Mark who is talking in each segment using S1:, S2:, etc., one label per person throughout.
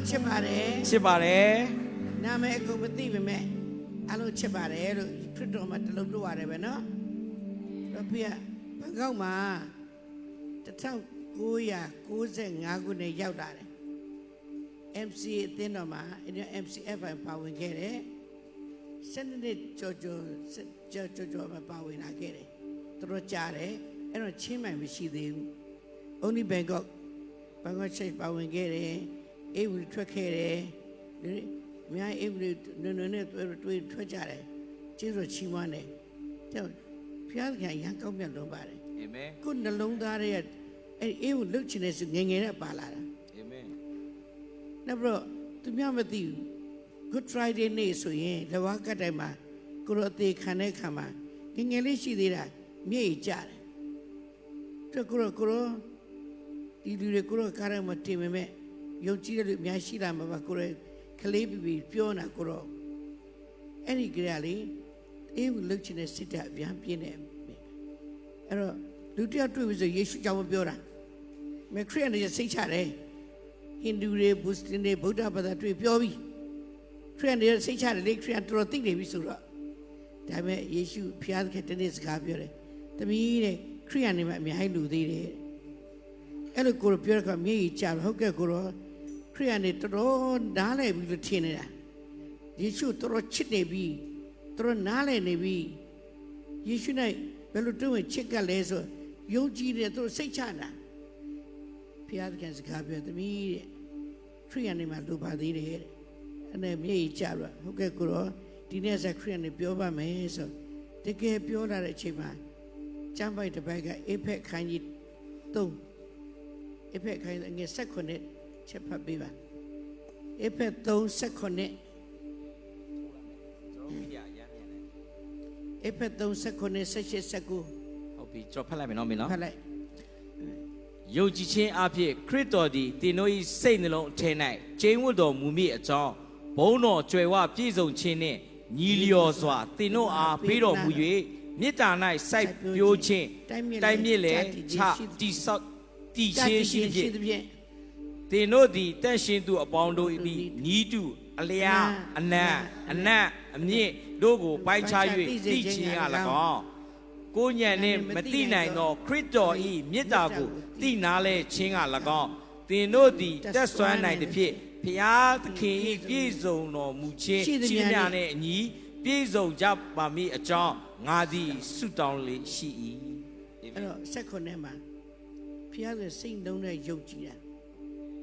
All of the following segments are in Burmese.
S1: လုံးချစ်ပါတယ်
S2: ချစ်ပါတယ်
S1: နာမည်အကုန်မသိပေမဲ့အလုံးချစ်ပါတယ်လို့ခရစ်တော်မှာတလုံးလို့ရတယ်ပဲနော်တော့ဖေကဘန်ကောက်မှာ1995ခုနှစ်ရောက်လာတယ် MC အသင်းတော်မှာအဲ့ဒီ MCF ပါဝင်ခဲ့တယ်စနေနေ့ကြော်ကြော်ကြော်ကြော်ကြော်မှာပါဝင်လာခဲ့တယ်သူတို့ကြားတယ်အဲ့တော့ချင်းမှန်မရှိသေးဘူး only Bangkok Bangkok Church ပါဝင်ခဲ့တယ် အေးဝီထွက်ခဲ့တယ်ဒီအများအေးဝီနွနွနဲ့တွေ့တွေ့ထွက်ကြတယ်ကျေးဇူးချီးမွမ်းတယ်တဲ့ဖျားခင်ရန်ကောင်းမြတ်လုံးပါတယ်
S2: အာမင်
S1: ခုနှလုံးသားရဲ့အဲ့ဒီအေးဝီလှုပ်ချင်တဲ့ဆိုငယ်ငယ်နဲ့ပါလာတာ
S2: အာမင်
S1: နောက်ပြီးတော့သူများမသိဘူး Good Friday နေ့ဆိုရင်လဝကတ်တိုင်းမှာကိုရောအသေးခံတဲ့ခါမှာငယ်ငယ်လေးရှိသေးတာမျက်ရည်ကျတယ်သူကိုရောကိုရောဒီလူတွေကိုရောကားရမတင်ပေမဲ့ ယုံကြည်တဲ့လူအများရှိလာမှာပါကိုရောကလေးပြပြပြောနေတာကိုရောအဲ့ဒီကြရလေအေးလှုပ်ချင်တဲ့စစ်တပ်အပြန်ပြင်းနေအဲ့တော့လူတစ်ယောက်တွေ့ပြီဆိုယေရှုကြောင့်ပြောတာမခရစ်ယာန်တွေစိတ်ချတယ်ဟိန္ဒူတွေဘုစလင်တွေဗုဒ္ဓဘာသာတွေပြောပြီးခရစ်ယာန်တွေစိတ်ချတယ်လေခရစ်ယာန်တော်တော်သိနေပြီဆိုတော့ဒါပေမဲ့ယေရှုဖျားသခင်တနေ့စကားပြောတယ်။တမီးတဲ့ခရစ်ယာန်တွေမှာအများကြီးလူသေးတယ်တဲ့။အဲ့လိုကိုယ်ပြောတဲ့ကမြေကြီးကြာဟုတ်ကဲ့ကိုရောခ ရစ်ယာန်တွေတော်တော်နားလည်ပြီလို့ထင်နေတာ။ယေရှုတော်တော်ချစ်နေပြီ။တော်တော်နားလည်နေပြီ။ယေရှုနဲ့ဘယ်လိုတွေ့ဝင်ချစ်ကပ်လဲဆိုယုံကြည်တယ်သူတို့စိတ်ချတာ။ဖျားသခင်စကားပြောသမီးတဲ့ခရိယန်နေမှာလိုပါသေးတယ်တဲ့အဲ့နဲ့မြေကြီးကြတော့ဟုတ်ကဲ့ကိုရောဒီနေ့ဆက်ခရိယန်နေပြောပါမယ်ဆိုတကယ်ပြောလာတဲ့အချိန်မှာကျမ်းပိုက်တစ်ပိုက်ကအေဖက်ခိုင်းကြီး3အေဖက်ခိုင်းငယ်16 ချက်ဖတ်ပေးပါအေဖက်3 16
S2: ကျွန်တော်မီဒီယာရမ်းမြန်တယ်
S1: အေဖက်3 16 18 19
S2: ဟုတ်ပြီကျွန်တော်ဖတ်လိုက်မယ်နော်မင်းနော်
S1: ဖတ်လိုက်
S2: ယုံကြည်ခြင်းအဖြစ်ခရစ်တော်သည်သင်တို့၏စိတ်နှလုံးအထက်၌ကျိန်းဝတ်တော်မူမည့်အကြောင်းဘုန်းတော်ကြွယ်ဝပြည့်စုံခြင်းနှင့်ညီလျော်စွာသင်တို့အားပေးတော်မူ၍မေတ္တာ၌စိုက်ပျိုးခြင်းတိုင်းမြစ်လေချတိဆောက်တည်ခြင်းရှိသဖြင့်
S1: သဖြင့်
S2: သင်တို့သည်တန့်ရှင်းသူအပေါင်းတို့သည်ညီးတူအလျားအနံ့အနတ်အမြင့်တို့ကိုပိုင်းခြား၍သိခြင်းက၎င်းကိုညံနှင့်မတိနိုင်သော ခရစ်တော်၏မေတ္တာကိုသိနာလဲခြင်းက၎င်းသင်တို့သည်တက်ဆွမ်းနိုင်သည်ဖြင့်ဖျားသခင်၏ပြည့်စုံတော်မူခြင်းရှိသမျှနှင့်အညီပြည့်စုံကြပါမည်အကြောင်းငါသည်ဆုတောင်းလေရှိ၏
S1: အဲ့တော့16နဲ့မှာဖျားရဲ့စိတ်လုံးနဲ့ယုံကြည်တာ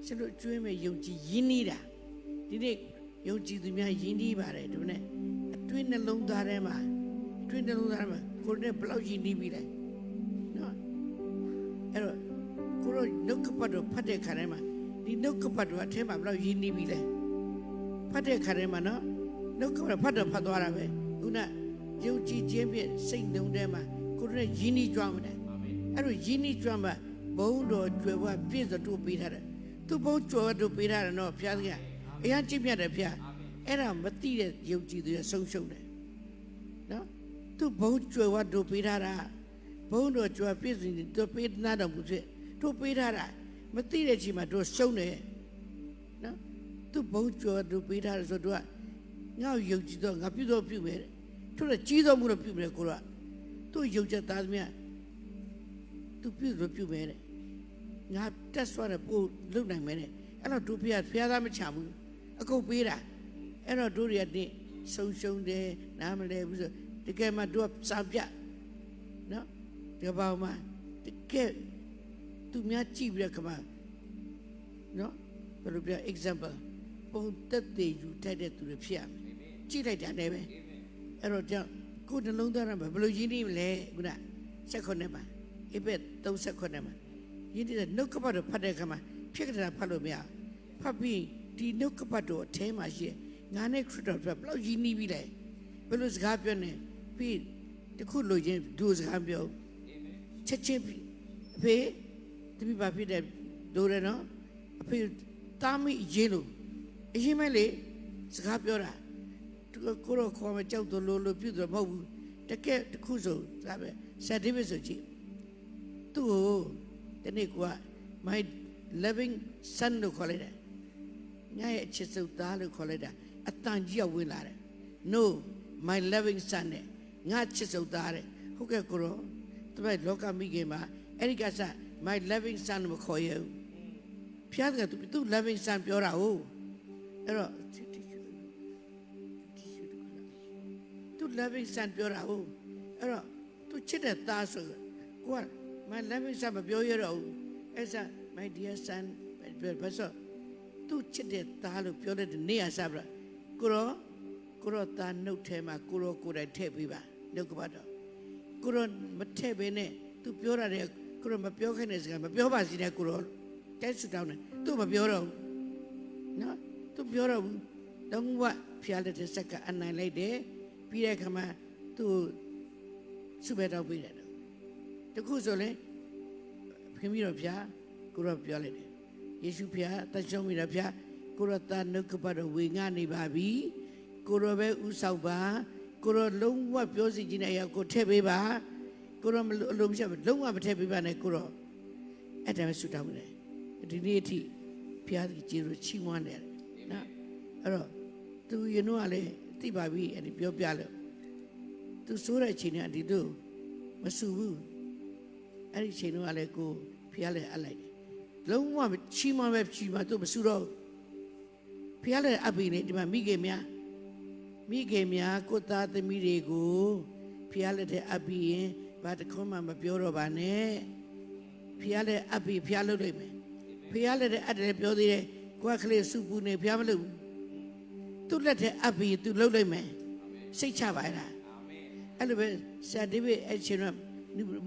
S1: စလို့ကျွေးမဲ့ယုံကြည်ရင်းနှီးတာဒီနေ့ယုံကြည်သူများရင်းနှီးပါတယ်ဒီနေ့အတွင်းနှလုံးသားထဲမှာအတွင်းနှလုံးသားထဲမှာကိုယ်နဲ့ဘယ်လောက်ရင်းနှီးပြီလဲနော်အဲ့တော့ကိုယ်နှုတ်ကပတ်တော့ဖတ်တဲ့ခါထဲမှာဒီနှုတ်ကပတ်တော့အထဲမှာဘယ်လောက်ရင်းနှီးပြီလဲဖတ်တဲ့ခါထဲမှာနော်နှုတ်ကပတ်ဖတ်တော့ဖတ်သွားတာပဲခုနယုံကြည်ခြင်းဖြင့်စိတ်နှုံထဲမှာကိုယ်နဲ့ရင်းနှီးကြွားမယ်အဲ့တော့ယင်းဤကျွမ်းမှာဘုံတော်ကျွယ်ဝပြည့်စုံတို့ပေးထားတယ် သူဘုံကျွယ်ဝတို့ပေးထားတယ်နော်ဘုရားသခင်အရင်ကြည့်မြတ်တယ်ဘုရားအဲ့ဒါမသိတဲ့ယုံကြည်သူရဆုံးရှုံးတယ်နော်သူဘုံကျွယ်ဝတို့ပေးထားတာဘုံတော်ကျွယ်ပြည့်စုံတို့ပေးနာတော်မူဖြစ်တို့ပေးထားတာမသိတဲ့ချိန်မှာတို့ရှုံးတယ်နော်သူဘုံကျွယ်တို့ပေးထားတယ်ဆိုတော့ငါ့ကိုယုံကြည်တော့ငါပြုတော့ပြုမယ်တဲ့တို့လည်းကြီးတော်မူတော့ပြုမယ်ကိုတော့သူယုံကြည်သားသမျှသူပြုလို့ပြုမယ်တဲ့ ငါတက်ဆွားတယ်ပို့လုံနိုင်မယ်တဲ့အဲ့တော့တို့ဖះဖះသားမချဘူးအကုန်ပေးတာအဲ့တော့တို့တွေကဒီဆုံရှုံတယ်နားမလဲဘူးဆိုတကယ်မှတို့ကစာပြနော်ဒီဘောင်မှာတကယ်သူများကြည့်ပြီးတော့ခမနော်ဘယ်လိုပြ example ပုံတက်တဲ့ယူထိုက်တဲ့သူတွေဖြစ်ရမယ်ကြည့်လိုက်တာနဲ့ပဲအဲ့တော့ကြောင့်ကိုယ်နှလုံးသားရမှာဘယ်လိုရင်းနှီးမလဲခုနဆက်ခွနဲ့ပါအိဘက်38မှာ ယင်းဒီနှုတ်ကပတ်တော်ဖတ်တဲ့အခါမှာဖြစ်ကြတာဖတ်လို့မရဖတ်ပြီးဒီနှုတ်ကပတ်တော်အထဲမှာရှိငါနဲ့ခရစ်တော်ဘယ်လောက်ရင်းနှီးပြီးလဲဘယ်လိုစကားပြောနေပြီးတခုလိုချင်းဒူစကားပြောချက်ချင်းအဖေတပိပါဖြစ်တဲ့ဒိုးရနော်အဖေတာမိအရင်လို့အရင်မဲ့လေစကားပြောတာသူကကိုရောခေါ်မကြောက်တယ်လို့လို့ပြုတယ်မဟုတ်ဘူးတကယ်တခုဆိုဒါပဲဆက်ဒီပဲဆိုကြည့်သူ့ကို တနေ့က my loving son လို့ခေါ်လိုက်တယ်ငါရဲ့အချစ်ဆုံးသားလို့ခေါ်လိုက်တာအတန်ကြီးကဝင်လာတယ် no my loving son နဲ့ငါချစ်ဆုံးသားတဲ့ဟုတ်ကဲ့ကိုရောတပည့်လောကမိခင်မှာအဲ့ဒီကစား my loving son မခေါ်ရဘူးဖျားကသူသူ loving son ပြောတာဟုတ်အဲ့တော့သူ loving son ပြောတာဟုတ်အဲ့တော့သူချစ်တဲ့သားဆိုကိုက my loving son မပြောရတော့ဘူးအဲ့စား my dear son ဘာဆိုသူချစ်တဲ့သားလို့ပြောတဲ့နေရာစားပြကိုရောကိုရောသားနှုတ်ထဲမှာကိုရောကိုယ်တိုင်ထည့်ပေးပါနှုတ်ကပတ်တော့ကိုရောမထည့်ပေးနဲ့သူပြောရတယ်ကိုရောမပြောခိုင်းတဲ့စကားမပြောပါစီနဲ့ကိုရောတဲဆူတောင်းတယ်သူမပြောတော့ဘူးနော်သူပြောတော့ဘူးတော့ဝဖျားလက်တဲ့စက်ကအနိုင်လိုက်တယ်ပြီးတဲ့အခါမှာသူစုပဲတော့ပြီးတယ် တခုဆိုရင်ခင်ပြီးတော့ဖျားကိုရောပြောလိုက်တယ်ယေရှုဖျားတတ်ရှုံးမိတာဖျားကိုရတာနှုတ်ကပတ်တော်ဝေငှနေပါပြီကိုရောပဲဥဆောင်ပါကိုရောလုံးဝပြောစီခြင်းနဲ့အရာကိုထည့်ပေးပါကိုရောမလို့အလုံးမရှိဘူးလုံးဝမထည့်ပေးပါနဲ့ကိုရောအဲ့ဒါပဲဆုတောင်းတယ်ဒီနေ့အထိဖျားကြီးကျေလို့ချီးမွမ်းတယ်နော်အဲ့တော့သူယနုကလည်းသိပါပြီအဲ့ဒီပြောပြလို့သူဆိုးတဲ့အချိန်ကဒီတို့မဆူဘူး အဲ့ဒီအချိန်ကလည်းကိုဖျားလည်းအပ်လိုက်တယ်လုံးဝချီးမွမ်းပဲချီးမွမ်းသူမဆူတော့ဖျားလည်းအပ်ပြီလေဒီမှာမိခင်များမိခင်များကိုသားသမီးတွေကိုဖျားလည်းတဲ့အပ်ပြီးရင်ဘာတစ်ခွန်းမှမပြောတော့ပါနဲ့ဖျားလည်းအပ်ပြီးဖျားလုပ်လိုက်မယ်ဖျားလည်းတဲ့အပ်တယ်ပြောသေးတယ်ကိုယ်ကလေးစုပူနေဖျားမလုပ်ဘူးသူ့လက်ထဲအပ်ပြီးသူလုပ်လိုက်မယ်စိတ်ချပါလားအဲ့လိုပဲဆရာဒီဗစ်အချင်းက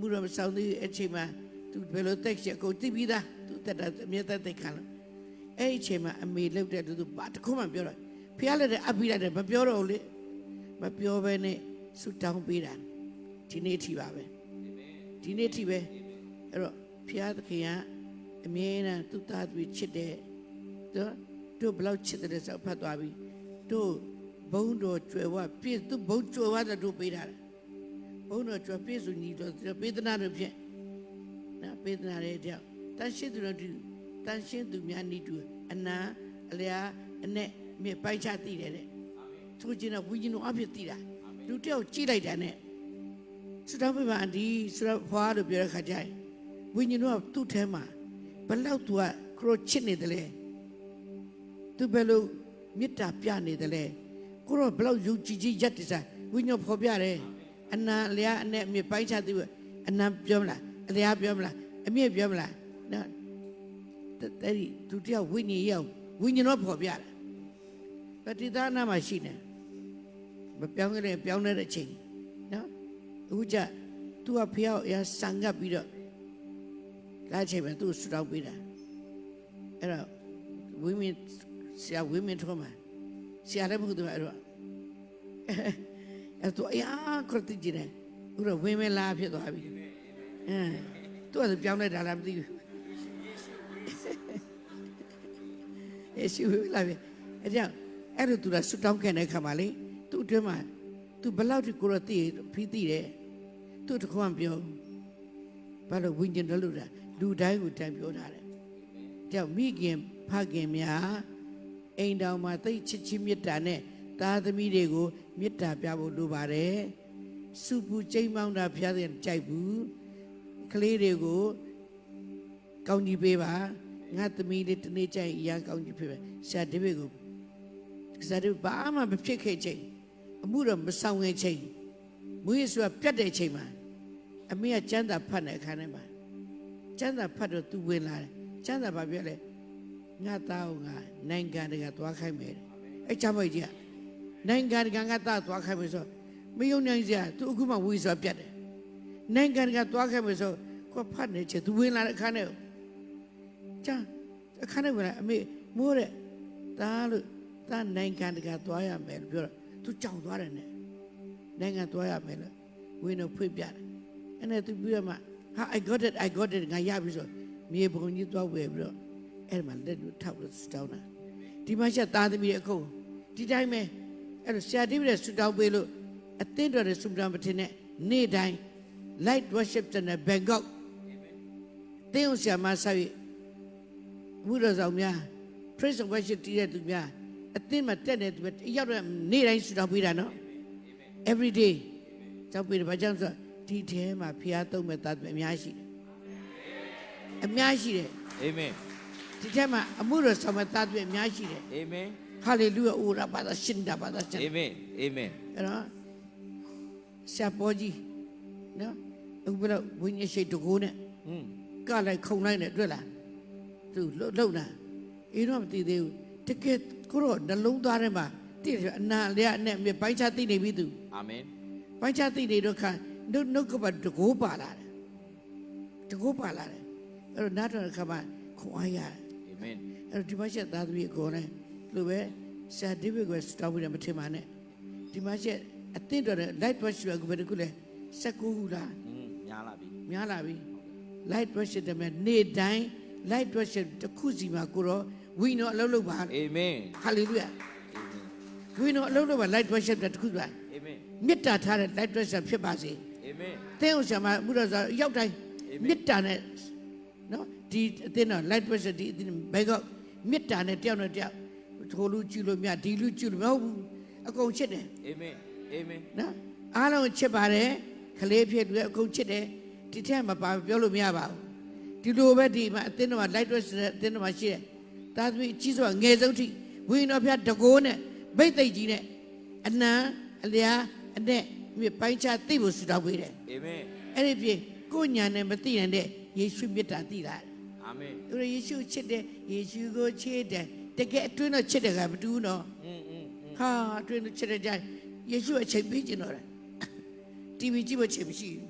S1: မူရမဆောင်သေးအချိန်မှာသူဘယ်လိုတက်ချက်ကိုသိပြီးသားသူတက်တာအမြဲတမ်းသိခံလို့အဲ့ဒီအချိန်မှာအမေလှုပ်တဲ့သူသူဘာတစ်ခုမှပြောတော့ဖျားလက်တဲ့အပ်ပြီးလိုက်တယ်မပြောတော့ဘူးလေမပြောဘဲနဲ့ဆူတောင်းပေးတာဒီနေ့အထိပါပဲဒီနေ့အထိပဲအဲ့တော့ဖျားသခင်ကအမြဲတမ်းသူ့သားသူချစ်တဲ့တို့တို့ဘယ်လောက်ချစ်တယ်ဆိုဖတ်သွားပြီတို့ဘုံတော်ကျွယ်ဝပြည့်သူဘုံကျွယ်ဝတဲ့တို့ပေးတာ ဘုံတော်ကျွယ်ပြည့်စုံညီတော်ပေးသနာတို့ဖြင့်နော်ပေးသနာတဲ့ကြောင့်တန်ရှင်းသူတို့တူတန်ရှင်းသူများနိတူအနာအလျာအနဲ့မြေပိုက်ချသိတယ်တဲ့သူချင်းတော့ဝိညာဉ်တော်အဖြစ်သိတာလူတယောက်ကြည့်လိုက်တာနဲ့စတောင်းပြပါအဒီစရဖွာလို့ပြောတဲ့ခါကျရင်ဝိညာဉ်တော်ကသူ့ထဲမှာဘလောက်သူကခရိုချစ်နေတယ်လဲသူဘယ်လိုမေတ္တာပြနေတယ်လဲကိုတော့ဘလောက်ယုံကြည်ကြည်ရက်တစားဝိညာဉ်ဖော်ပြတယ် အနာအလျာအနဲ့မြေပိုက်ချသိဘူးအနာပြောမလားအလျားပြောမလားအမြင့်ပြောမလားနော်တဲ့ဒီသူတယောက်ဝိညာဉ်ရောက်ဝိညာဉ်တော့ပေါ်ပြတာပฏิဒါနာမှာရှိနေမပြောင်းကြတဲ့ပြောင်းနေတဲ့အချိန်နော်အခုကျသူကဖျောက်ရဆန်ကပ်ပြီးတော့လာချိန်မှာသူ့ဆူတောင်းပေးတာအဲ့တော့ဝိမင်းဆရာဝိမင်းထောမှာဆရာလည်းမဟုတ်ဘူးအဲ့တော့ အဲ့တော့အရာခရတိကျတယ်ဥရဝိမင်းလာဖြစ်သွားပြီအင်းသူကပြောင်းလိုက်တာလားမသိဘူးယေရှုလာပြီအဲကြောင့်အဲ့လိုသူကဆွတောင်းခဲ့တဲ့ခါမှာလေသူ့အတွင်းမှာသူဘလောက်ထိကိုရသိဖီးသိတယ်သူတခွန်းပြောဘာလို့ဝိညာဉ်တော်လို့တာလူတိုင်းကိုတန်ပြောထားတယ်ကြောင့်မိခင်ဖခင်များအိမ်တော်မှာသိချစ်ချင်းမေတ္တာနဲ့ သားသမီးတွေကိုမေတ္တာပြဖို့လိုပါတယ်စုပူချိန်မောင်းတာဖျားတဲ့ကြိုက်ဘူးကလေးတွေကိုကောင်းကြီးပေးပါငါသမီးလေးတနေ့ကျရင်အရာကောင်းကြီးပေးပါဆရာဒီဘက်ကိုဆရာဒီဘာမှမဖြစ်ခဲ့ချိန်အမှုတော့မဆောင်ငယ်ချိန်မွေးစွာပြတ်တဲ့ချိန်မှာအမေကကျမ်းသာဖတ်တဲ့အခါထဲမှာကျမ်းသာဖတ်တော့သူဝင်လာတယ်ကျမ်းသာဘာပြောလဲငါသားကိုငါနိုင်ငံတကာသွားခိုင်းမယ်အဲ့ချမ်းမကြီးက နိုင်ငံတကာငါသားသွားခိုင်းမယ်ဆိုမယုံနိုင်စရာသူအခုမှဝေးစွာပြတ်တယ်နိုင်ငံကသွားခဲ့မယ်ဆိုကိုဖတ်နေချေသူဝင်လာတဲ့အခါနဲ့ကျန်အခါနဲ့ဝင်လာအမေမိုးတဲ့ဒါလို့ဒါနိုင်ငံတကာသွားရမယ်လို့ပြောတော့သူကြောင်သွားတယ်နဲ့နိုင်ငံသွားရမယ်လို့ဝင်တော့ဖွင့်ပြတယ်အဲ့နဲ့သူပြောမှဟာ I got it I got it ငါရပြီဆိုမြေပုံကြီးသွားဝယ်ပြီးတော့အဲ့မှာလက်တို့ထောက်လို့စတောင်းတာဒီမှာချက်သားသမီးအခုဒီတိုင်းပဲ အဲ့တော့ဆရာတိပြည့်ဆူတောင်းပေးလို့အသင်းတော်ရဲ့ဆူတောင်းပတင်နဲ့နေ့တိုင်း light worship တဲ့ဘန်ကောက်တင်းအောင်ဆရာမဆောက်ရမှုတော်ဆောင်များဖ praise and worship တည်တဲ့သူများအသင်းမှာတက်တဲ့သူများတယောက်တော့နေ့တိုင်းဆူတောင်းပေးတာနော် every day ကြောက်ပေးတယ်ဘာကြောင့်ဆိုတော့ဒီထဲမှာဖျားသုံးမဲ့သားတွေအများရှိတယ်အများရှိတယ်
S2: အာမင်
S1: ဒီထဲမှာအမှုတော်ဆောင်မဲ့သားတွေအများရှိတယ်
S2: အာမင်
S1: ဟာလေလုယာအိုရာဘာသာရှင်တာဘာသာရှင်
S2: အာမင်အာမင်
S1: အဲ့တော့ဆရာပေါ်ကြီးနော်အခုဘယ်တော့ဝိညာဉ်ရှိတ်တကိုးနဲ့
S2: อืม
S1: ကလိုက်ခုံလိုက်နဲ့တွေ့လားသူလှုပ်လှုပ်တာအေးတော့မသိသေးဘူးတကယ်ကိုတော့နှလုံးသားထဲမှာတည်တယ်အနာလျက်နဲ့မြေပိုင်းချသိနေပြီသူ
S2: အာမင်
S1: ပိုင်းချသိနေတော့ခါနှုတ်နှုတ်ကပတကိုးပါလာတယ်တကိုးပါလာတယ်အဲ့တော့နားတော်ခါမှာခွန်အားရတယ်
S2: အာမင်
S1: အဲ့တော့ဒီမှာချက်သားသမီးကိုလည်း လူပဲဆရာဒီဗစ်ကိုစတောင်းပြီးတော့မထင်ပါနဲ့ဒီမှာချက်အသင့်တော်တဲ့ light brush ကိုဘယ်တခုလဲ16ခုလား
S2: อืมညာလာပြီ
S1: များလာပြီ light brush တည်းမဲ့နေ့တိုင်း light brush တစ်ခုစီမှာကိုတော့ဝိနော်အလုပ်လုပ်ပါ
S2: အာမင်
S1: ဟာလေလုယာ
S2: အာမင်
S1: ဝိနော်အလုပ်လုပ်ပါ light brush တစ်ခုပါ
S2: အာမင်
S1: မေတ္တာထားတဲ့ light brush ဖြစ်ပါစေ
S2: အာမင်
S1: သင်ဥစ္စာမှာမှုတော်ဆိုရောက်တိုင်း
S2: Amen.
S1: မေတ္တာနဲ့နော်ဒီအသင်းတော် light brush ဒီအသင်းဘယ်ကမေတ္တာနဲ့တယောက်နဲ့တယောက် ထိုလူကြည့်လို့မြတ်ဒီလူကြည့်လို့မဟုတ်ဘူးအကုန်ချစ်တယ်
S2: အာမင်အာမင်
S1: နော်အားလုံးချစ်ပါတယ်ခလေးဖြစ်လူအကုန်ချစ်တယ်ဒီထက်မပါပြောလို့မရပါဘူးဒီလိုပဲဒီမှာအသင်းတော်မှာ light dress တဲ့အသင်းတော်မှာရှိတယ်ဒါသမီးအကြီးဆုံးကငယ်ဆုံးထိဝိညာဉ်တော်ဖျားတကိုးနဲ့ဗိတ်သိက်ကြီးနဲ့အနံအလျာအနဲ့မြေပိုင်းခြားသိဖို့ဆူတောင်းပေးတယ်
S2: အာမင်
S1: အဲ့ဒီပြင်ကိုညာနဲ့မသိနိုင်တဲ့ယေရှုမြတ်တာသိလာတယ်
S2: အာမင်
S1: သူတို့ယေရှုချစ်တယ်ယေရှုကိုချစ်တယ် တကယ်အတွင်းတော့ချစ်တယ်ကမတူးနော်ဟာအတွင်းတော့ချစ်တဲ့ကြိုင်ယေရှုအချိန်ပေးကျင်တော့တယ်တီဗီကြည့်ဖို့ချိန်မရှိဘူး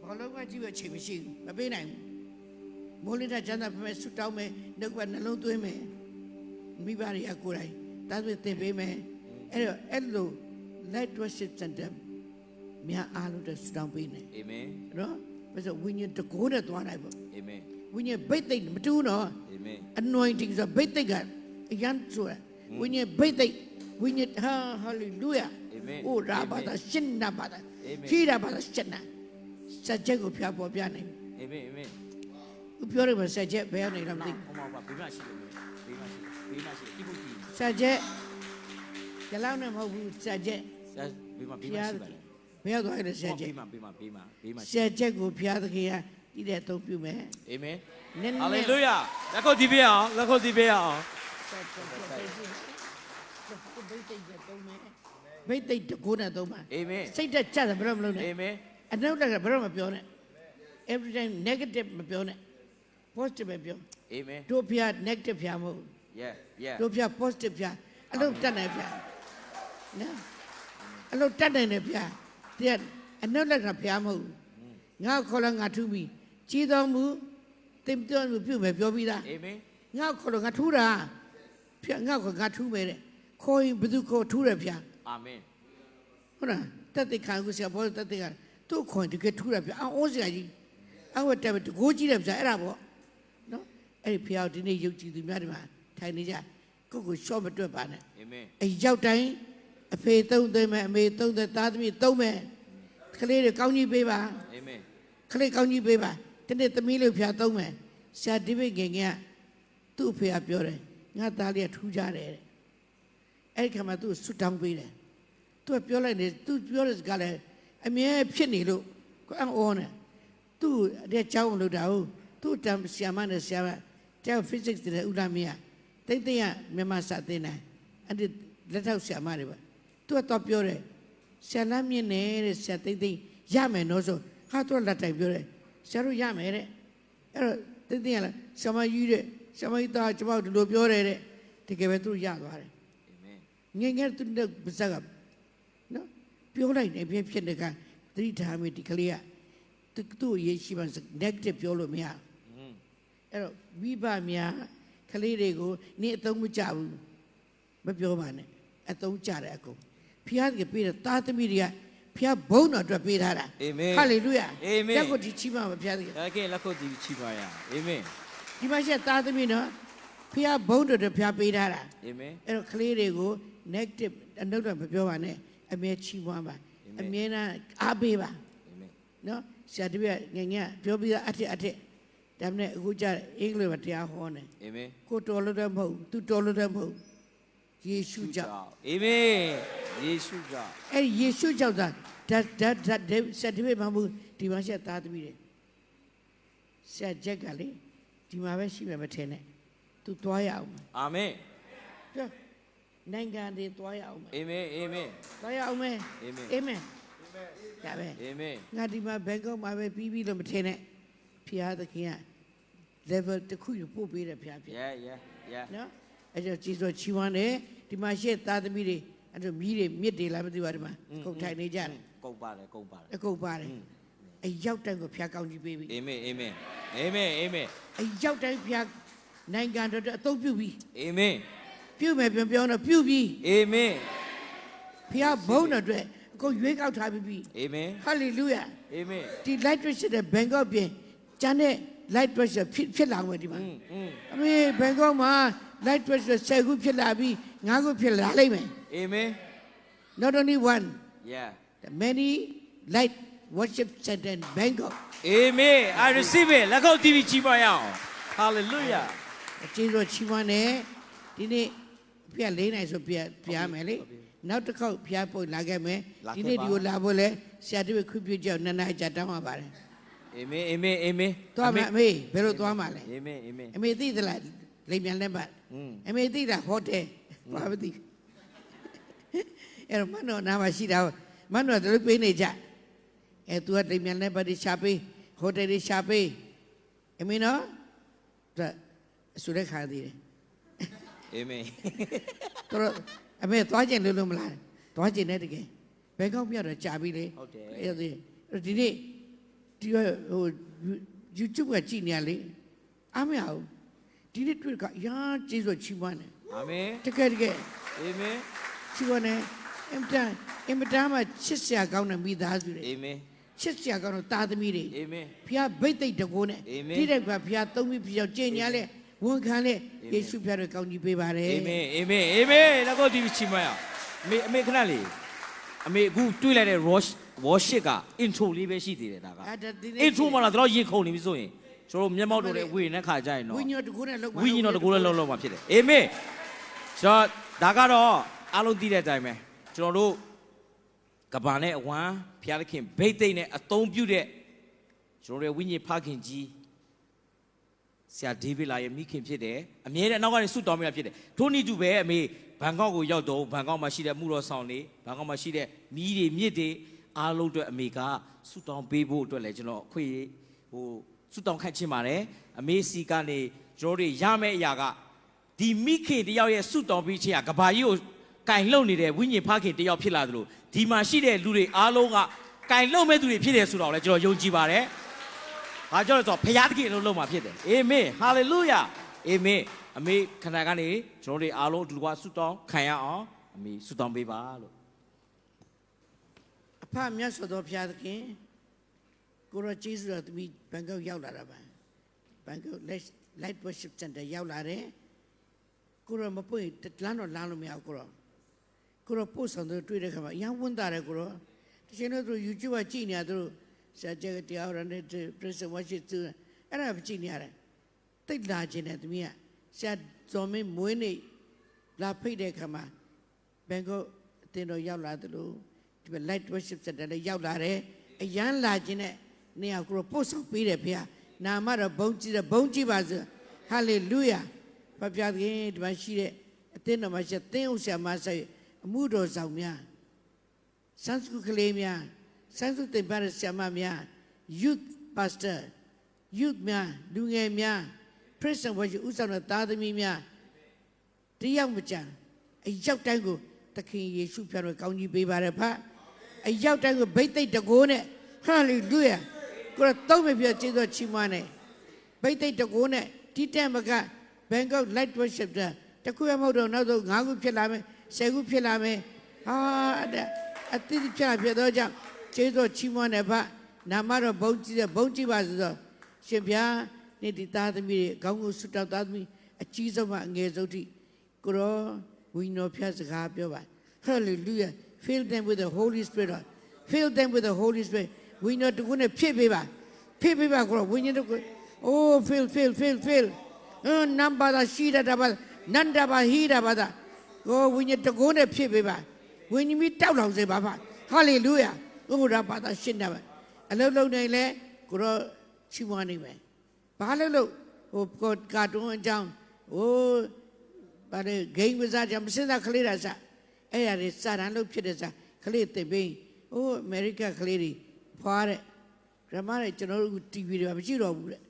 S1: ဘောလုံးကကြည့်ဖို့ချိန်မရှိဘူးမပေးနိုင်ဘူးမိုးလင်းတဲ့ကျမ်းစာဖတ်မယ်ဆူတောင်းမယ်နှုတ်ကနှလုံးသွင်းမယ်မိဘတွေကကိုယ်တိုင်တားသွေးသင်ပေးမယ်အဲ့တော့အဲ့လို light worship center မြတ်အားလုံးတဲ့ဆူတောင်းပေးနေ
S2: အာမင်
S1: နော်ဘယ်ဆိုဝိညာဉ်တကိုးနဲ့သွားနိုင်ပါ
S2: အာမင်
S1: ဝိညာဉ်ဘိတ်သိက်မတူးနော်
S2: အာမင်
S1: anointing ဆိုဘိတ်သိက်ကအရန်ဆိုတာဝိညာဉ်ဘိတ်သိက်ဝိညာဉ်ဟာ hallelujah
S2: အာမင်
S1: အိုရာဘာသာရှင်နာဘာသာ
S2: အာမင်
S1: ခိရာဘာသာရှင်နာစัจချက်ကိုဖျားပေါ်ပြနိုင်
S2: အာမင်အာမင်
S1: ဘူးပြောရမှာစัจချက်ဘယ်ကနေတော့မသိ
S2: ဟောမှာပါဘေးမရှိတယ်ဘေးမရှိဘေးမရှိဒီဘုကြီး
S1: စัจချက်ဒီလောက်နဲ့မဟုတ်ဘူးစัจချက်
S2: ဆက်ဘေးမှာဘေး
S1: ဖျား
S2: မရှိပါလေ
S1: ဘယ်ရောက်သွားလဲစัจချက်
S2: ဘေးမှာဘေးမှာဘေးမှာဘေးမှာ
S1: စัจချက်ကိုဖျားသခင်က တည်တဲ့အသုံးပြုမယ်
S2: အာမင်
S1: နည်းနည်း
S2: ဟာလေလုယာလက်ခုပ်တီးပေးအောင်လက်ခုပ်တီးပေးအောင်
S1: စัจချက်ကိုဘိတ်သိက်ဘိတ်သိက်သုံးမယ်ဘိတ်သိက်တကိုးနဲ့သုံးပါ
S2: အာမင်
S1: စိတ်တက်ကြတယ်ဘယ်တော့မလုပ်နဲ့
S2: အာမင်
S1: အနောက်လက်ကဘယ်တော့မပြောနဲ့ every time negative မပြောနဲ့ positive ပဲပြော
S2: အာမင်
S1: တို့ဖျား negative ဖျားမဟုတ်
S2: yeah yeah
S1: တို့ဖျား positive ဖျားအလုပ်တက်နိုင်ဖျားနော်အလုပ်တက်နိုင်တယ်ဖျားတဲ့အနောက်လက်ကဖျားမဟုတ်ငါခေါ်လာငါထူးပြီ ကြီးတော်မူတင်ပြောမှုပြုမယ်ပြောပြီးသား
S2: အာမင်
S1: ငါခေါ်လို့ငါထူးတာဖျားငါခေါ်ငါထူးမယ်တဲ့ခေါ်ရင်ဘယ်သူခေါ်ထူးတယ်ဖျား
S2: အာမင်
S1: ဟုတ်လားတက်တဲ့ခံကိုဆရာဘောတက်တဲ့ကသူ့ခွန်တကယ်ထူတာပြအောင်းစရာကြီးအဝတ်တက်တကိုးကြီးတယ်ဗျာအဲ့ဒါပေါ့နော်အဲ့ဒီဖျားဒီနေ့ယုတ်ကြည်သူများဒီမှာထိုင်နေကြကိုကိုရှော့မတွက်ပါနဲ့
S2: အာမင်
S1: အဲ့ရောက်တိုင်းအဖေသုံးသိမ်းမယ်အမေသုံးသိမ်းသားသမီးသုံးမယ်ကလေးတွေကောင်းကြီးပေးပါ
S2: အာမင်
S1: ကလေးကောင်းကြီးပေးပါ တနေ့သမီးလေးဖျားသုံးမယ်ဆရာဒီဘိတ်ငင်ငယ်ကသူ့အဖေကပြောတယ်ငါသားလေးကထူးကြတယ်တဲ့အဲ့ဒီခါမှာသူ့ဆွတ်တောင်းပေးတယ်သူကပြောလိုက်တယ်သူပြောတဲ့စကားလည်းအမြဲဖြစ်နေလို့ကိုအံ့ဩနေသူတဲ့ကြောင်းမလို့တာဟုတ်သူတမ်ဆီယမနဲ့ဆီယမတဲ့ physics တဲ့ဥလာမီယာတိတ်တိတ်ရမြန်မာစာသင်တယ်အဲ့ဒီလက်ထောက်ဆီယမတွေပါသူကတော့ပြောတယ်ဆရာလမ်းမြင့်နေတဲ့ဆရာတိတ်တိတ်ရမယ်နော်ဆိုဟာသူကလက်တိုင်ပြောတယ် ဆရာတို့ရမယ်တဲ့အဲ့တော့တိတ်တိတ်ရလားဆရာမကြီးတဲ့ဆရာမကြီးသားကျွန်တော်ဒီလိုပြောတယ်တဲ့တကယ်ပဲသူရသွားတယ်
S2: အာမင်
S1: ငယ်ငယ်သူတို့ပါဇက်ကနော်ပြောလိုက်နေဖြစ်ဖြစ်နေကသတိထားမိဒီကလေးကသူသူ့ရေးရှိမှ negative ပြောလို့မရ
S2: อืม
S1: အဲ့တော့မိဘများကလေးတွေကိုနင်အသုံးမကျဘူးမပြောပါနဲ့အသုံးကျတယ်အကုန်ဖျားကပေးတဲ့သားသမီးတွေက ဖျားဘုန်းတော်အတွက်ပေးထားတာ
S2: အာမင်
S1: ဟာလေလုယာ
S2: အာမင်
S1: တက်ကိုဒီချီးမပါဖျားက
S2: ဒါကဲလက်ခုပ်တီးချီးပါရအာမင်
S1: ဒီမှာရှိတဲ့သားသမီးနော်ဖျားဘုန်းတော်အတွက်ဖျားပေးထားတာ
S2: အာမင်
S1: အဲ့တော့ကလေးတွေကို negative အနှုတ်တော့မပြောပါနဲ့အမြဲချီးမွမ်းပါ
S2: Amen.
S1: အမြဲတမ်းအားပေးပါ
S2: အာမင်
S1: နော်ဆရာတပည့်ငယ်ငယ်ပြောပြီးသားအထက်အထက်ဒါပေမဲ့အခုကျအင်္ဂလိပ်မှာတရားဟောနေ
S2: အာမင်
S1: ကိုတော်လို့လည်းမဟုတ်ဘူးသူတော်လို့လည်းမဟုတ်ဘူးယေရှုကြောင့်
S2: အာမင် ယေရှုကြောင့်
S1: အဲ့ဒီယေရှုကြောင့်သာဓာတ်ဓာတ်ဓာတ်ဆက်တိမမှုဒီမှာဆက်သားသမီးတယ်ဆက်ချက်ကလေဒီမှာပဲရှိမယ်မထင်နဲ့သူသွားရအောင်မယ်
S2: အာမင်
S1: ပြောနိုင်ငံတွေသွားရအောင်မယ်
S2: အာမင်အာမင်
S1: သွားရအောင်မယ်
S2: အာမင်
S1: အာမင်ဒါပဲ
S2: အာမင်
S1: ငါဒီမှာဘန်ကောက်မှာပဲပြီးပြီးလို့မထင်နဲ့ဖျားသခင်က level တစ်ခုကိုပို့ပေးတယ်ဖျားဖျား
S2: yeah yeah yeah
S1: နော်အဲ့တော့ကြီးစိုးချီးဝမ်းတယ်ဒီမှာရှေ့သားသမီးတွေ အဲ့ဒါမီးတွေမြစ်တွေလည်းမသိပါဘူးဒီမှာကုန်ထိုင်နေကြတယ်
S2: ကုန်ပါတယ်ကုန်ပါတယ်
S1: ကုန်ပါတယ်အရောက်တိုင်းကိုဖျားကောင်းကြီးပေးပြီ
S2: အာမင်အာမင်အာမင်အာမင်
S1: အရောက်တိုင်းဖျားနိုင်ငံတော်အသုံးပြုပြီ
S2: အာမင်
S1: ပြုမယ်ပြန်ပြောတော့ပြုပြီ
S2: အာမင်
S1: ဖျားဘုန်းတော်အတွက်အခုရွေးကောက်ထားပြီ
S2: အာမင်
S1: ဟာလေလုယာ
S2: အာမင်
S1: ဒီ light twitch တဲ့ Bangkok ပြင်ကျန်တဲ့ light twitch ဖြစ်ဖြစ်လာမယ်ဒီမှာအမေ Bangkok မှာ light twitch 10ခုဖြစ်လာပြီ 9ခုဖြစ်လာလိမ့်မယ်
S2: အာမင်
S1: not only one
S2: yeah
S1: the many light worship center in Bangkok
S2: Amen. I receive it. လက်ကုပ်တီးပြီးချီးမွမ်းရအောင် Hallelujah.
S1: ကျေးဇူးချီးမွမ်းတယ်ဒီနေ့ပြက်လေးနိုင်ဆိုပြက်ပြားမယ်လေနောက်တစ်ခေါက်ပြားပို့လာခဲ့မယ်
S2: လာခဲ့
S1: ဒီနေ့
S2: ပါ
S1: ဒီကိုလာဖို့လဲဆရာတပည့်ခွင့်ပြုကြောက်နှစ်နာရီကြာတောင်းပါပါတယ်
S2: Amen. Amen. Amen.
S1: သွားမယ်အမေဘယ်လိုသွားမှာလဲ
S2: Amen. Amen.
S1: အမေသိသလားလိမ်မြန်လက်ပတ်
S2: อืม
S1: အမေသိတာဟိုတယ် ဘာမသိအဲ့တော့မန်တော်နာမရှိတာမန်တော်တို့ပေးနေကြအဲသူကလိမ်မြန်လက်ပတ်တွေရှာပေးဟိုတယ်တွေရှာပေးအမေနော်ဒါအဆူရက်ခါသေးတယ်
S2: Amen.
S1: တော်တော်အမေသွားကျင်လို့လို့မလားသွားကျင်တဲ့တကယ်ဘယ်ကောက်ပြတော့ကြာပြီလေ
S2: ဟုတ်တယ်
S1: အဲ့ဒီအဲ့ဒီနေ့ဒီဟို YouTube ကကြည့်နေရလေအားမရဘူးဒီနေ့တွေ့ကရာကျေးဇူးချီးမွမ်းတယ်
S2: Amen.
S1: တကယ်တကယ်
S2: Amen.
S1: ချီးမွမ်းတယ်အင်မတန်အင်မတန်မှချစ်စရာကောင်းတဲ့မိသားစုတွေ
S2: Amen.
S1: ချစ်စရာကောင်းတဲ့သားသမီးတွေ
S2: Amen.
S1: ဖျားဘိတ်သိက်တကိုးနဲ့
S2: Amen.
S1: ဒီတဲ့ကဖျားသုံးပြီးပြောင်းကျင့်ညာလဲဝန်ခံလဲယေရှုဖျားတွေကောင်းကြီးပေးပါတယ်
S2: Amen. Amen. Amen. လက်ကုပ်တီးပြီးချီးမွမ်းရအောင်အမေအမေခဏလေးအမေအခုတွေ့လိုက်တဲ့ Rosh worship က intro လေးပဲရှိသေးတယ်ဒါက
S1: အဲ့ဒါဒီနေ့
S2: intro မှာတော့ရင်ခုန်နေပြီဆိုရင်ကျွန်တော်တို့မျက်မှောက်တို့လည်းဝေနေတဲ့ခါကြရင်တော့
S1: ဝိညာဉ်တကူနဲ့လောက်ပါ
S2: ဝိညာဉ်တော်တကူလည်းလုံးလုံးမှာဖြစ်တယ်အာမင် ဆိုတော့ဒါကတော့အားလုံးသိတဲ့အတိုင်းပဲကျွန်တော်တို့ကဘာနဲ့အဝမ်းဖျားသခင်ဘိတ်သိမ့်နဲ့အသုံးပြုတဲ့ကျွန်တော်တို့ရဲ့ဝိညာဉ်ဖခင်ကြီးဆရာဒေးဗစ်လာရဲ့မိခင်ဖြစ်တယ်အမြဲတမ်းနောက်ကနေဆုတောင်းမိတာဖြစ်တယ်ထို့နည်းတူပဲအမေဘန်ကောက်ကိုရောက်တော့ဘန်ကောက်မှာရှိတဲ့မှုတော်ဆောင်တွေဘန်ကောက်မှာရှိတဲ့မီးတွေမြစ်တွေအားလုံးအတွက်အမေကဆုတောင်းပေးဖို့အတွက်လည်းကျွန်တော်အခွင့်အရေးဟိုဆုတောင်းခန့်ချင်ပါတယ်အမေစီကနေကျွန်တော်တို့ရမယ့်အရာက ဒီမိခင်တယောက်ရဲ့ဆုတောင်းပြီးခြင်းကကဘာကြီးကိုကင်လှုပ်နေတဲ့ဝိညာဉ်ဖခင်တယောက်ဖြစ်လာသလိုဒီမှာရှိတဲ့လူတွေအားလုံးကကင်လှုပ်မဲ့သူတွေဖြစ်တယ်ဆိုတော့လည်းကျွန်တော်ယုံကြည်ပါတယ်။ဘာကြောင့်လဲဆိုတော့ဖခင်သခင်လုံးလုံးမှာဖြစ်တယ်။အာမင်။ဟာလေလုယာ။အာမင်။အမေခန္ဓာကနေကျွန်တော်တို့အားလုံးအတူတူကဆုတောင်းခံရအောင်အမေဆုတောင်းပေးပါလို့
S1: အဖမြတ်စွာသောဘုရားသခင်ကိုရောကျေးဇူးတော်သမီးဘန်ကောက်ရောက်လာတာပါဘန်ကောက် light worship center ရောက်လာတယ် ကိုရောမပွင့်လမ်းတော့လမ်းလို့မရဘူးကိုရောကိုရောပို့ဆောင်တော့တွေ့တဲ့ခါမှာအရန်ဝန်တာတယ်ကိုရောတချင်တော့သူ YouTube ကကြည့်နေရသူဆရာကျက်တရားဟောတဲ့ prison worship သူအဲ့ဒါကြည့်နေရတယ်တိတ်လာခြင်းနဲ့သမီးကဆရာဇော်မင်းမွေးနေ့လာဖိတ်တဲ့ခါမှာဘန်ကောက်အတင်းတော်ရောက်လာတယ်လို့ဒီမှာ light worship center လည်းရောက်လာတယ်အရန်လာခြင်းနဲ့နေရာကိုပို့ဆောင်ပေးတယ်ဖေ။နာမတော့ဘုန်းကြီးတယ်ဘုန်းကြီးပါစေ။ hallelujah ။ဘုရားခင်ဒီမှာရှိတဲ့အတင်းတော်မှာရှိတဲ့သင်းဥစ္စာမဆိုင်အမှုတော်ဆောင်များစန်းစုကလေးများစန်းစုတင်ပါတဲ့ဆရာမများ youth pastor youth များလူငယ်များ praise and worship ဥဆောင်တဲ့သားသမီးများတယောက်မကြံအရောက်တိုင်းကိုသခင်ယေရှုဖျားတော်ကောင်းကြီးပေးပါရဖအရောက်တိုင်းကိုဗိတ်သိက်တကိုးနဲ့ဟာလေလုယာကိုရတော့မပြကျေးဇူးချီးမွမ်းနေဗိတ်သိက်တကိုးနဲ့ဒီတက်မက ဘန်ကောက် light worship တာတခုရမဟုတ်တော့နောက်တော့၅ခုဖြစ်လာမယ်၁၀ခုဖြစ်လာမယ်ဟာအဲ့အတိတ်ဖြစ်လာဖြစ်တော့ကြောင့်ကျေးဇူးချီးမွမ်းနေဖနာမတော်ဘုန်းကြီးတဲ့ဘုန်းကြီးပါဆိုတော့ရှင်ဗျာနေ့ဒီသားသမီးတွေအကောင်းကိုဆုတောင်းသားသမီးအကြီးဆုံးမှအငယ်ဆုံးထိကိုရောဝိညာဉ်ဖျားစကားပြောပါ hallelujah fill them with the holy spirit fill them with the holy spirit ဝိညာဉ်တကုနဲ့ဖြစ်ပေးပါဖြစ်ပေးပါကိုရောဝိညာဉ်တကုအိုး feel feel feel feel အင်း နံပါတ်ရှိရတာပါနန္ဒပါဟိရပါတာကိုဝိညာဉ်တကိုးနဲ့ဖြစ်ပေးပါဝိညာဉ်မီတောက်လောင်စေပါပါဟာလေလုယာဥပဒါပါတာရှင်းတယ်ပါအလုံးလုံးနေလဲကိုတော့ချီးမွမ်းနေမယ်ဘာလို့လို့ဟိုကိုကာတွန်းအကြောင်းဟိုဗါလေဂိမ်းဝစားကြမစင်တာကလေးတာစအဲ့ရတွေစာတန်လို့ဖြစ်တဲ့စားကလေးတင်ပင်းဟိုအမေရိကကလေးတွေဖွာတဲ့ဓမ္မတွေကျွန်တော်တို့ TV တွေမရှိတော့ဘူးတဲ့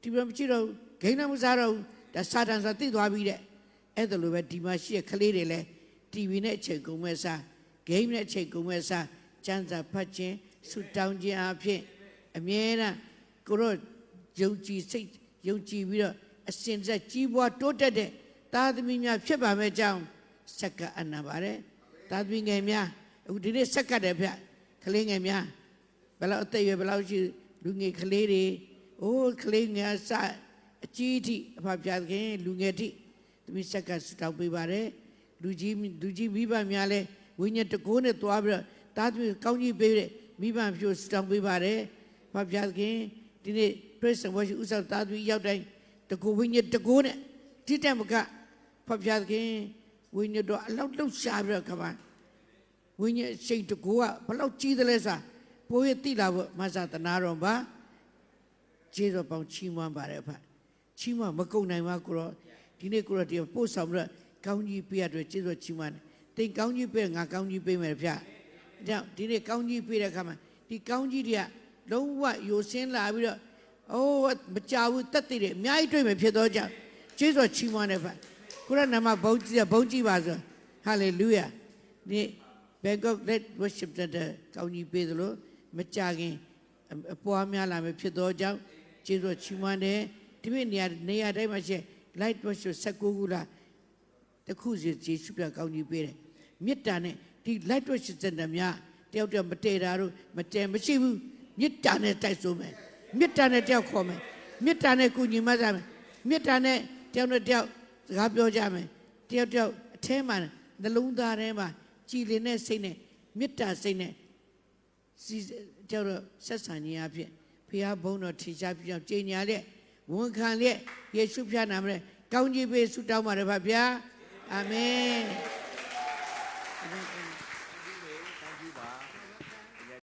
S1: ဒီမှာမကြည့်တော့ဘူး ဂိမ်းလည်းမစားတော့ဘူးဒါစာတန်ဆိုတာသိသွားပြီတဲ့အဲ့ဒါလိုပဲဒီမှာရှိတဲ့ကလေးတွေလည်း TV နဲ့အချိန်ကုန်မဲ့စားဂိမ်းနဲ့အချိန်ကုန်မဲ့စားစံစာဖတ်ခြင်းဆူတောင်းခြင်းအဖြစ်အမြဲတမ်းကိုတော့ယုံကြည်စိတ်ယုံကြည်ပြီးတော့အစဉ်ဆက်ကြီးပွားတိုးတက်တဲ့သားသမီးများဖြစ်ပါမဲ့ကြောင်းစက္ကအနံပါတယ်သားသမီးငယ်များအခုဒီနေ့စက္ကတ်တယ်ဗျကလေးငယ်များဘယ်လောက်အသက်အရွယ်ဘယ်လောက်ရှိလူငယ်ကလေးတွေအိုးကလေးငယ်စ အကြီးအထိအဖပြခင်လူငယ်ထိသမီးဆက်ကဆူတောင်းပေးပါတယ်လူကြီးလူကြီးမိဘများလဲဝိညာဉ်တကိုးနဲ့သွားပြီးတော့တာသမီးကောင်းကြီးပေးတဲ့မိဘဖြိုဆူတောင်းပေးပါတယ်အဖပြခင်ဒီနေ့ praise and worship ဥစ္စာတာသမီးရောက်တိုင်းတကိုးဝိညာဉ်တကိုးနဲ့တိတက်မကဖပြခင်ဝိညာဉ်တော့အလောက်လောက်ရှာပြီးတော့ခပါဝိညာဉ်စိတ်တကိုးကဘလောက်ကြီးတယ်လဲဆိုတာပိုရတိလာဖို့မဆာတနာတော်ပါကျေးဇူးပေါင်းချီးမွမ်းပါတယ်ဖ ချီးမွမ်းမကုန်နိုင်ပါကိုတော့ဒီနေ့ကိုတော့ဒီပို့ဆောင်ပြီးတော့ကောင်းကြီးပေးရတဲ့ကျေးဇူးချီးမွမ်းတယ်တင်ကောင်းကြီးပေးငါကောင်းကြီးပေးမယ်ဖဒါကြောင့်ဒီနေ့ကောင်းကြီးပေးတဲ့အခါမှာဒီကောင်းကြီးတွေကလုံးဝယိုစင်းလာပြီးတော့အိုးမကြဘူးတက်တည်တယ်အများကြီးတွေ့မယ်ဖြစ်တော့ကြောင့်ကျေးဇူးချီးမွမ်းတယ်ဖကိုရနာမဘုန်းကြီးဘုန်းကြီးပါဆိုဟာလေလုယာဒီ Bangkok Let Worship Center ကောင်းကြီးပေးသလိုမကြခင်အပွားများလာမယ်ဖြစ်သောကြောင့်ကျေးဇူးချီးမွမ်းတယ် ဒီနေ့နေရာနေရာတိုင်းမှာရှိ Light Worship 16ခုလားတစ်ခုစီကျေးဇူးပြကောင်းကြီးပေးတယ်မေတ္တာနဲ့ဒီ Light Worship Center များတယောက်တယောက်မတည်တာတို့မတည်မရှိဘူးမေတ္တာနဲ့တိုက်ဆိုမယ်မေတ္တာနဲ့တယောက်ခေါ်မယ်မေတ္တာနဲ့ကုညီမကြမယ်မေတ္တာနဲ့တယောက်နဲ့တယောက်စကားပြောကြမယ်တယောက်တယောက်အထဲမှာနှလုံးသားထဲမှာကြည်လင်တဲ့စိတ်နဲ့မေတ္တာစိတ်နဲ့စီကြောက်တော့ဆက်ဆံခြင်းအဖြစ်ဖះဘုန်းတော်ထင်ရှားပြအောင်ကြင်ညာတဲ့ ဝန်ခံတဲ့ယေရှုဖျားနာမနဲ့ကောင်းကြီးပေးဆုတောင်းပါတယ်ဗျာအာမင်